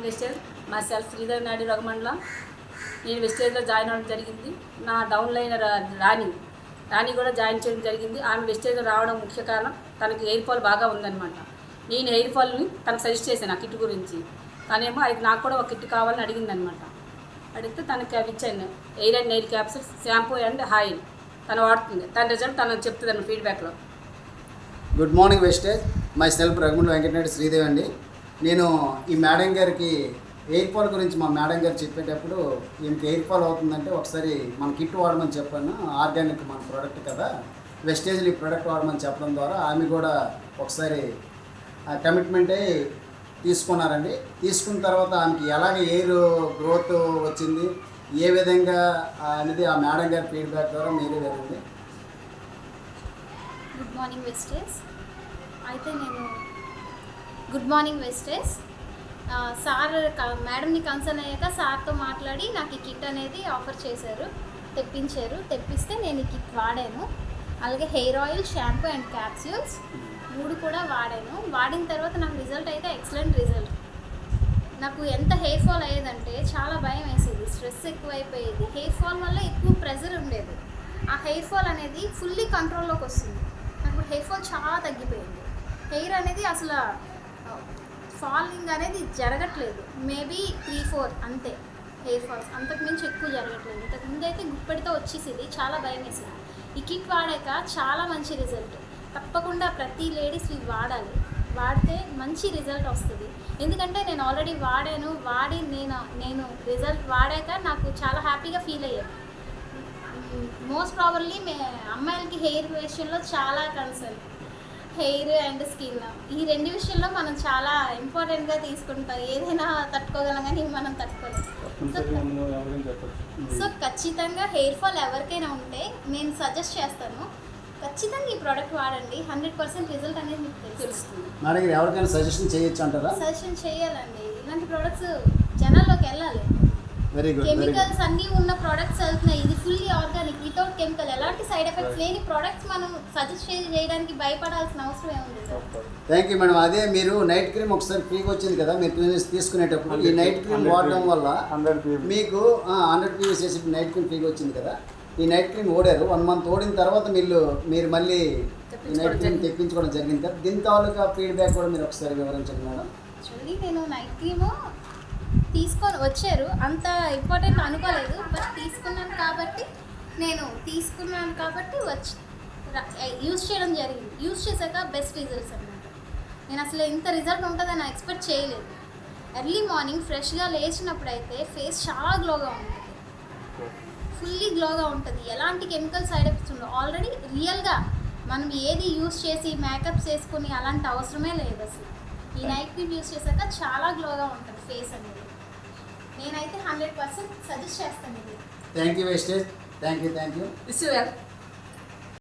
Morning Vestige మా self Sridhar Naidu రఘమండలం. నేను వెస్టేజ్లో జాయిన్ అవ్వడం జరిగింది. నా డౌన్ లైన్ రా- రాణి. రాణి కూడా జాయిన్ చేయడం జరిగింది. ఆమె వెస్టేజ్లో రావడం ముఖ్య కారణం తనకి హెయిర్ ఫాల్ బాగా ఉందన్నమాట. నేను హెయిర్ ఫాల్ని తనకు సజెస్ట్ చేశాను ఆ కిట్ గురించి. తనేమో అది నాకు కూడా ఒక కిట్ కావాలని అడిగింది అనమాట అడిగితే తనకి అవి ఇచ్చాను. Hair and nail capsules shampoo and oil. తను వాడుతుంది. తన రిజల్ట్ తను చెప్తుంది ఫీడ్బ్యాక్లో. Good morning Vestige. My self రఘుముండ Venkatanaidu Sridevi అండి. నేను ఈ మేడం గారికి ఎయిర్ ఫాల్ గురించి మా మేడం గారు చెప్పేటప్పుడు ఈమెకి ఎయిర్ ఫాల్ అవుతుందంటే ఒకసారి మన కిట్ వాడమని చెప్పాను. ఆర్గానిక్ మన ప్రోడక్ట్ కదా. వెస్టేజ్లో ఈ ప్రోడక్ట్ వాడమని చెప్పడం ద్వారా ఆమె కూడా ఒకసారి కమిట్మెంట్ అయ్యి తీసుకున్నారండి. తీసుకున్న తర్వాత ఆమెకి ఎలాగ ఎయిర్ గ్రోత్ వచ్చింది ఏ విధంగా అనేది ఆ మేడం గారి ఫీడ్బ్యాక్ ద్వారా మీరు వెళ్ళండి గుడ్ మార్నింగ్ వెస్టేజ్. అయితే నేను గుడ్ మార్నింగ్ వెస్టేస్ సార్ మేడంని కన్సర్న్ అయ్యాక సార్తో మాట్లాడి నాకు ఈ కిట్ అనేది ఆఫర్ చేశారు తెప్పించారు. తెప్పిస్తే నేను ఈ కిట్ వాడాను. అలాగే hair oil shampoo and capsules మూడు కూడా వాడాను. వాడిన తర్వాత నాకు రిజల్ట్ అయితే ఎక్సలెంట్ రిజల్ట్. నాకు ఎంత హెయిర్ ఫాల్ అయ్యేదంటే చాలా భయం వేసేది స్ట్రెస్ ఎక్కువైపోయేది. హెయిర్ ఫాల్ వల్ల ఎక్కువ ప్రెజర్ ఉండేది. ఆ హెయిర్ ఫాల్ అనేది ఫుల్లీ కంట్రోల్లోకి వస్తుంది. నాకు హెయిర్ ఫాల్ చాలా తగ్గిపోయింది. హెయిర్ అనేది అసలు ఫాలింగ్ అనేది జరగట్లేదు మేబీ త్రీ ఫోర్ అంతే హెయిర్ ఫాల్స్ అంతకు మించి ఎక్కువ జరగట్లేదు ఇంతకు ముందు అయితే గుప్పెడితో వచ్చేసింది చాలా భయం వేసింది ఈ కిట్ వాడాక చాలా మంచి రిజల్ట్ తప్పకుండా ప్రతి లేడీస్ ఇవి వాడాలి వాడితే మంచి రిజల్ట్ వస్తుంది ఎందుకంటే నేను ఆల్రెడీ వాడాను వాడి నేను నేను రిజల్ట్ వాడాక నాకు చాలా హ్యాపీగా ఫీల్ అయ్యాను మోస్ట్ ప్రాబర్లీ మే అమ్మాయిలకి హెయిర్ విషయంలో చాలా కన్సర్న్ హెయిర్ అండ్ స్కిన్. ఈ రెండు విషయంలో మనం చాలా ఇంపార్టెంట్గా తీసుకుంటాం. ఏదైనా తట్టుకోగలం కానీ మనం తట్టుకోలేం. తప్పనిసరిగా మనం ఎవరైనా చెప్పచ్చు. సో ఖచ్చితంగా హెయిర్ ఫాల్ ఎవరికైనా ఉంటే నేను సజెస్ట్ చేస్తాను. ఖచ్చితంగా ఈ ప్రోడక్ట్ వాడండి. హండ్రెడ్ పర్సెంట్ రిజల్ట్ అనేది మీకు తెలుస్తుంది. ఎవరికైనా సజెషన్ చేయొచ్చు అంటారా? సజెషన్ చేయాలండి. ఇలాంటి ప్రోడక్ట్స్ జనాల్లోకి వెళ్ళాలి. వెరీ గుడ్ కెమికల్స్ అన్నీ ఉన్న ప్రోడక్ట్స్ వితౌట్ కెమికల్ ఎలాంటి సైడ్ ఎఫెక్ట్స్ లేని ప్రోడక్ట్స్ మనం సజెస్ట్ చేయడానికి భయపడాల్సిన అవసరం ఏముంది థ్యాంక్ యూ మేడం అదే మీరు నైట్ క్రీమ్ ఒకసారి ఫ్రీగా వచ్చింది కదా మీరు క్లీనర్స్ తీసుకునేటప్పుడు ఈ నైట్ క్రీమ్ వాడడం వల్ల మీకు హండ్రెడ్ పీవీస్ చేసి నైట్ క్రీమ్ ఫ్రీగా వచ్చింది కదా ఈ నైట్ క్రీమ్ ఓడారు. వన్ మంత్ ఓడిన తర్వాత మీరు మీరు మళ్ళీ ఈ నైట్ క్రీమ్ తెప్పించుకోవడం జరిగింది కదా. దీని తాలూకా ఫీడ్బ్యాక్ కూడా మీరు ఒకసారి వివరించండి మేడం యాక్చువల్లీ నేను నైట్ క్రీమ్ తీసుకొని వచ్చారు. అంత ఇంపార్టెంట్ అనుకోలేదు బట్ తీసుకున్నాను కాబట్టి నేను తీసుకున్నాను కాబట్టి వచ్చి యూజ్ చేయడం జరిగింది. యూజ్ చేశాక బెస్ట్ రిజల్ట్స్ అనమాట నేను అసలు ఇంత రిజల్ట్ ఉంటుందని ఎక్స్పెక్ట్ చేయలేదు. ఎర్లీ మార్నింగ్ ఫ్రెష్గా లేచినప్పుడు అయితే ఫేస్ చాలా గ్లోగా ఉంటుంది. ఫుల్లీ గ్లోగా ఉంటుంది. ఎలాంటి కెమికల్ సైడ్ ఎఫెక్ట్స్ ఉండవు. ఆల్రెడీ రియల్గా మనం ఏది యూస్ చేసి మేకప్స్ వేసుకొని అలాంటి అవసరమే లేదు అసలు. ఈ నైట్ క్రీమ్ యూస్ చేశాక చాలా గ్లోగా ఉంటుంది ఫేస్ అనేది. నేనైతే హండ్రెడ్ పర్సెంట్ సజెస్ట్ చేస్తాను ఇది. Thank you Vestige thank you thank you wish you well